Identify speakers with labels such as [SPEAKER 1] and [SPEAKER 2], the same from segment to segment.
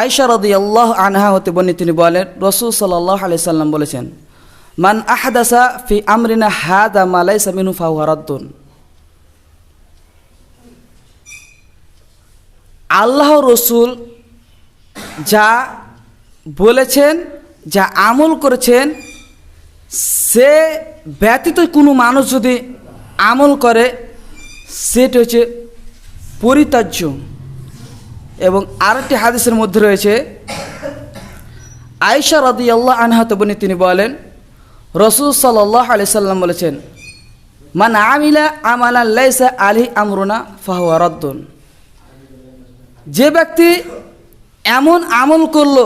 [SPEAKER 1] আয়সা রদি আল্লাহ আনহা হতে বনি তিনি বলেন, রসুল সাল্লাহ আলি সাল্লাম বলেছেন, মান আহাদাসা ফি আমরিনা হাদা মালাই সামিনু ফাউহারাদ্দুন আল্লাহ রসুল যা বলেছেন, যা আমল করেছেন, সে ব্যতীত কোনো মানুষ যদি আমল করে, সেটা হচ্ছে পরিত্যাজ্য। এবং আরেকটি হাদিসের মধ্যে রয়েছে আয়সা রদি আল্লাহ আনহাত বনি তিনি বলেন, রসুল সাল্লাহ আলি সাল্লাম বলেছেন, মান আমিলা আমালা লাইসা আলি আমরুনা ফাহুয়া রদ্দুন। যে ব্যক্তি এমন আমল করল,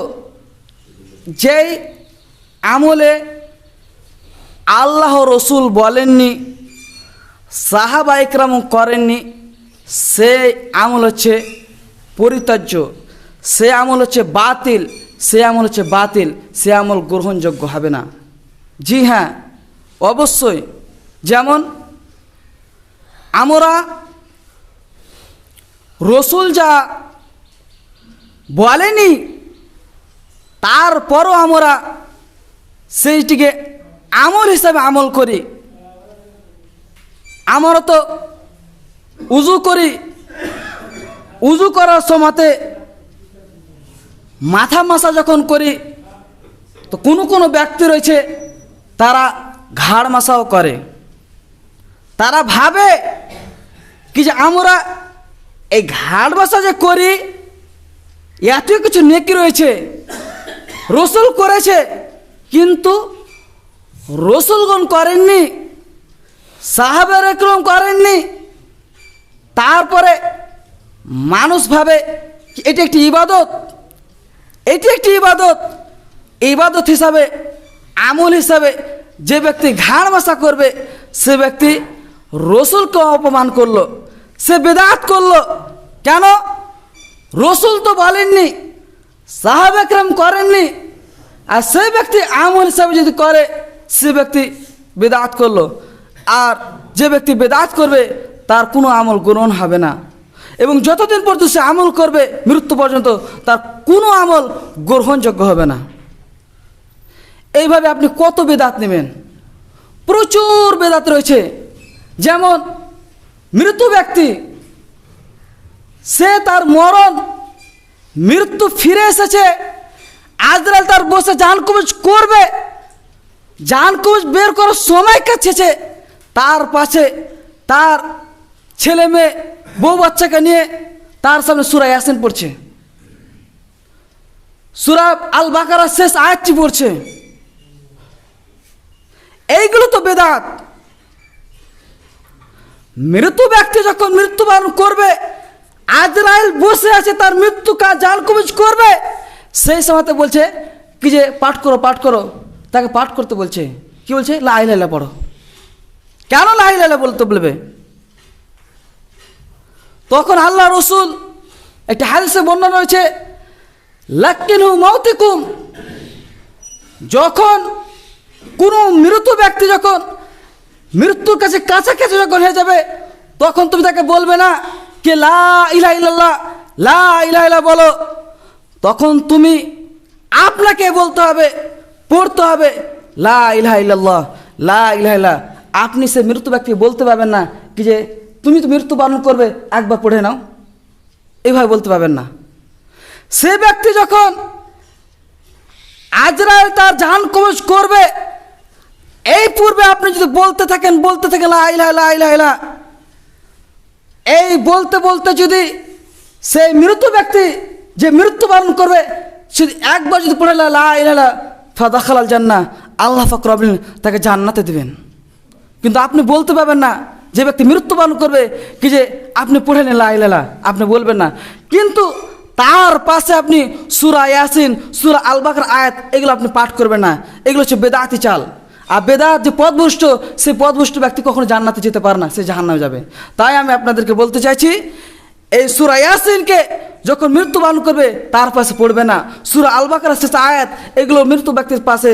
[SPEAKER 1] যেই আমলে আল্লাহ রসুল বলেননি, সাহাবা ইকরাম করেননি, সেই আমল হচ্ছে পরিত্যাজ্য। সে আমল হচ্ছে বাতিল, সে আমল হচ্ছে বাতিল, সে আমল গ্রহণযোগ্য হবে না। জি হ্যাঁ অবশ্যই। যেমন, আমরা রসুল যা বলেনি, তারপরও আমরা সেইটিকে আমল হিসাবে আমল করি। আমরা তো উজু করি উজু করার সময়তে মাথা মাসা যখন করি, তো কোনো কোনো ব্যক্তি রয়েছে, তারা ঘাড় মাসাও করে। তারা ভাবে কি যে আমরা এই ঘাড় মাসা যে করি এত কিছু নেকি রয়েছে, রসুল করেছে, কিন্তু রসুলগণ করেননি সাহাবের একরম করেননি, তারপরে মানুষ ভাবে এটি একটি ইবাদত? এটি একটি ইবাদত। ইবাদত হিসাবে, আমল হিসাবে যে ব্যক্তি ঘাড় মাসা করবে, সে ব্যক্তি রসুলকে অপমান করল, সে বেদাত করল। কেন? রসুল তো বলেননি সাহাবেকরম করেননি। আর সে ব্যক্তি আমল হিসাবে যদি করে, সে ব্যক্তি বেদাত করল। আর যে ব্যক্তি বেদাত করবে, তার কোনো আমল গ্রহণ হবে না। এবং যতদিন পর্যন্ত সে আমল করবে, মৃত্যু পর্যন্ত তার কোনো আমল গ্রহণযোগ্য হবে না। এইভাবে আপনি কত বেদাত নেবেন? প্রচুর বেদাত রয়েছে। যেমন মৃত্যু ব্যক্তি, সে তার মরণ, মৃত্যু ফিরে এসেছে আজরাল তার বসে জান কবজ করবে জান কবজ বের করার সময় কাছেছে তার পাশে তার ছেলে মেয়ে, বউ বাচ্চাকে নিয়ে তার সামনে সুরা ইয়াসিন পড়ছে। সুরা আল বাকারা শেষ আয়াতটি পড়ছে। এইগুলো তো বেদাত। মৃত্যু ব্যক্তি যখন মৃত্যুবরণ করবে, আজরাইল বসে আছে, তার মৃত্যু কাজ জাল কবিজ করবে, সেই সময়তে বলছে, কি যে পাঠ করো পাঠ করো। তাকে পাঠ করতে বলছে। কি বলছে? লাই লাইলা পড়ো। কেন লাই লাইলা বলতে বলবে? তখন আল্লাহ রসুল একটা হাদিসে বর্ণনা রয়েছে লাক্কিনু মৌতিকুম যখন কোনো মৃত ব্যক্তি যখন মৃত্যুর কাছে কাছাকাছি যখন হয়ে যাবে, তখন তুমি তাকে বলবে না কে, লা ইলা লা ইলা বলো। তখন তুমি আপনাকে বলতে হবে, পড়তে হবে, লা ইলাহা ইল্লাল্লাহ, লা ইলাহা আপনি সে মৃত্যু ব্যক্তি বলতে পারবেন না কি যে তুমি তো মৃত্যু পালন করবে একবার পড়ে নাও। এইভাবে বলতে পারবেন না। সে ব্যক্তি যখন আজরাইল তার জান কবজ করবে এই পূর্বে আপনি যদি বলতে থাকেন বলতে থাকেন লা ইলাহা ইল্লাল্লাহ, লা এই বলতে বলতে যদি সেই মৃত ব্যক্তি যে মৃত্যুবরণ করবে যদি একবার যদি পড়ে লা ইলাহা ইল্লাল্লাহ, ফাদাখালাল জান্না আল্লাহ ফাকরাবিন তাকে জান্নাতে দিবেন। কিন্তু আপনি বলতে পারবেন না যে ব্যক্তি মৃত্যুবরণ করবে, কি যে আপনি পড়ে নেন লাইলালা আপনি বলবেন না। কিন্তু তার পাশে আপনি সুরা ইয়াসিন, সুরা আলবাকর আয়াত, এগুলো আপনি পাঠ করবেন না। এগুলো হচ্ছে বেদাতি চাল। আর বেদাত যে পদভুষ্ট সেই পদভুষ্ট ব্যক্তি কখনো জান্নাতে যেতে পারে না, সে জাহান্নামে যাবে। তাই আমি আপনাদেরকে বলতে চাইছি, এই সুরা ইয়াসিনকে যখন মৃত্যুবরণ করবে, তার পাশে পড়বে না। সুরা আলবাকার শেষ আয়াত, এগুলো মৃত্যু ব্যক্তির পাশে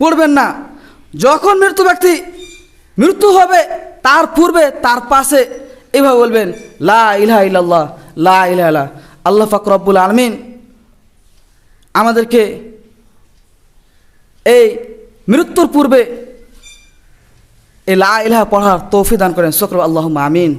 [SPEAKER 1] পড়বেন না। যখন মৃত্যু ব্যক্তি মৃত্যু হবে তার পূর্বে, তার পাশে এভাবে বলবেন, লা ইলাহা ইল্লাল্লাহ, লা ইলাহা আল্লাহ ফাকর রব্বুল আলমিন আমাদেরকে এই মৃত্যুর পূর্বে এই লা ইলাহা পড়ার তৌফি দান করেন। শক্র আল্লাহ আমিন।